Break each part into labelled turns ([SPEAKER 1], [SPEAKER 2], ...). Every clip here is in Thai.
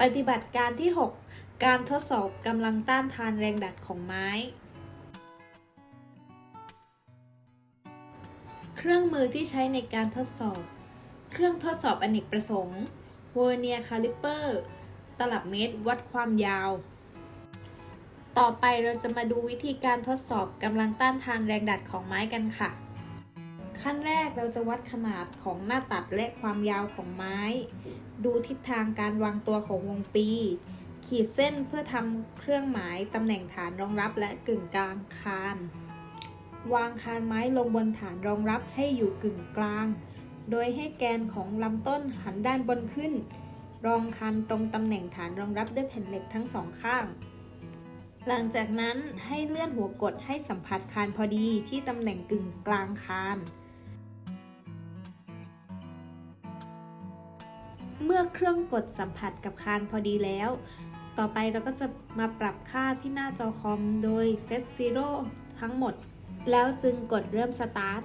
[SPEAKER 1] ปฏิบัติการที่ 6 การทดสอบกำลังต้านทานแรงดันของไม้ เครื่องมือที่ใช้ในการทดสอบ เครื่องทดสอบอเนกประสงค์เวอร์เนียคาลิเปอร์ ตลับเมตรวัดความยาว ต่อไปเราจะมาดูวิธีการทดสอบกำลังต้านทานแรงดัดของไม้กันค่ะ ขั้นแรกเราจะวัดขนาดของหน้าตัดและความยาวของไม้ ดูทิศทางการวางตัวของวงปี ขีดเส้นเพื่อทำเครื่องหมายตำแหน่งฐานรองรับและกึ่งกลางคาน วางคานไม้ลงบนฐานรองรับให้อยู่กึ่งกลาง โดยให้แกนของลำต้นหันด้านบนขึ้น รองคานตรงตำแหน่งฐานรองรับด้วยแผ่นเหล็กทั้งสองข้างหลังจากนั้นให้เลื่อนหัวกดให้สัมผัสคานพอดีที่ตำแหน่งกึ่งกลางคาน เมื่อเครื่องกดสัมผัสกับคานพอดีแล้ว ต่อไปเราก็จะมาปรับค่าที่หน้าจอคอมโดย Set Zero ทั้งหมด แล้วจึงกดเริ่มสตาร์ท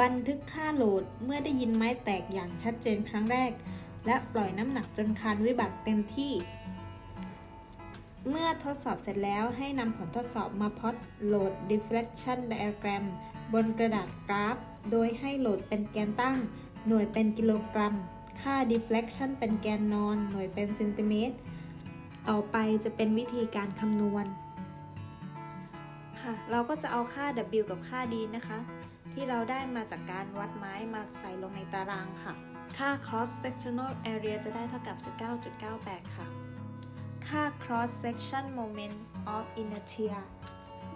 [SPEAKER 1] บันทึกค่าโหลดเมื่อได้ยินไม้แตกอย่างชัดเจนครั้งแรก และปล่อยน้ำหนักจนคานวิบัติเต็มที่ เมื่อทดสอบเสร็จแล้วให้นำผลทดสอบมาพอตโหลด deflection diagram บนกระดาษกราฟ โดยให้โหลดเป็นแกนตั้ง หน่วยเป็นกิโลกรัม ค่า deflection เป็นแกนนอน หน่วยเป็นเซนติเมตร ต่อไปจะเป็นวิธีการคำนวณ ค่ะ เราก็จะเอาค่า W กับค่า D นะคะ ที่เราได้มาจากการวัดไม้มาใส่ลงในตารางค่ะ ค่า cross sectional area จะได้เท่ากับ 19.98 ค่ะ ค่า cross section moment of inertia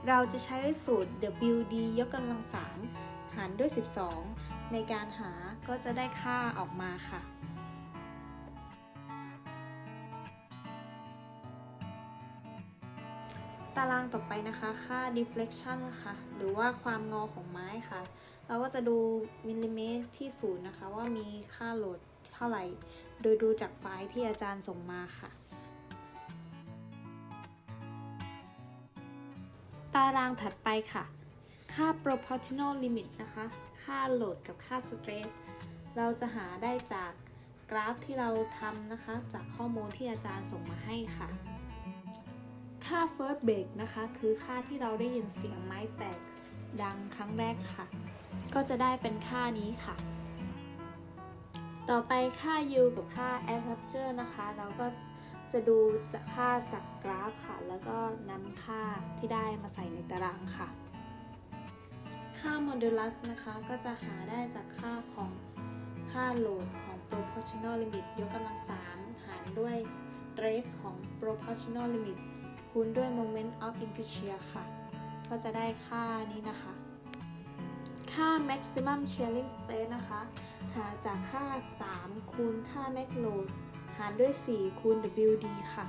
[SPEAKER 1] เราจะใช้สูตร WD ยกกำลัง 3 หารด้วย 12 ในการหาก็จะได้ค่าออกมาค่ะ ตารางต่อไปนะคะค่า deflection ค่ะ หรือว่าความงอของไม้ค่ะ เราก็จะดูมิลลิเมตรที่ศูนย์นะคะ ว่ามีค่าโหลดเท่าไหร่ โดยดูจากไฟล์ที่อาจารย์ส่งมาค่ะตารางถัดไปค่ะ ค่า proportional limit นะคะ ค่าโหลดกับค่า stress เราจะหาได้จากกราฟที่เราทำนะคะ จากข้อมูลที่อาจารย์ส่งมาให้ค่ะ ค่า first break นะคะ คือค่าที่เราได้ยินเสียงไม้แตกดังครั้งแรกค่ะ ก็จะได้เป็นค่านี้ค่ะ ต่อไปค่า u กับค่า air capture นะคะ เราก็จะดูจากค่าจากกราฟค่ะ แล้วก็นำค่าที่ได้มาใส่ในตารางค่ะ ค่า modulus นะคะก็จะหาได้จากค่าของค่าโหลดของ proportional limit ยกกำลัง 3 หารด้วย stress ของ proportional limit คูณด้วย moment of inertia ค่ะ ก็จะได้ค่านี้นะคะ ค่า maximum shearing stress นะคะ หาจากค่า 3 คูณค่า max load หารด้วย 4 คูณ WD ค่ะ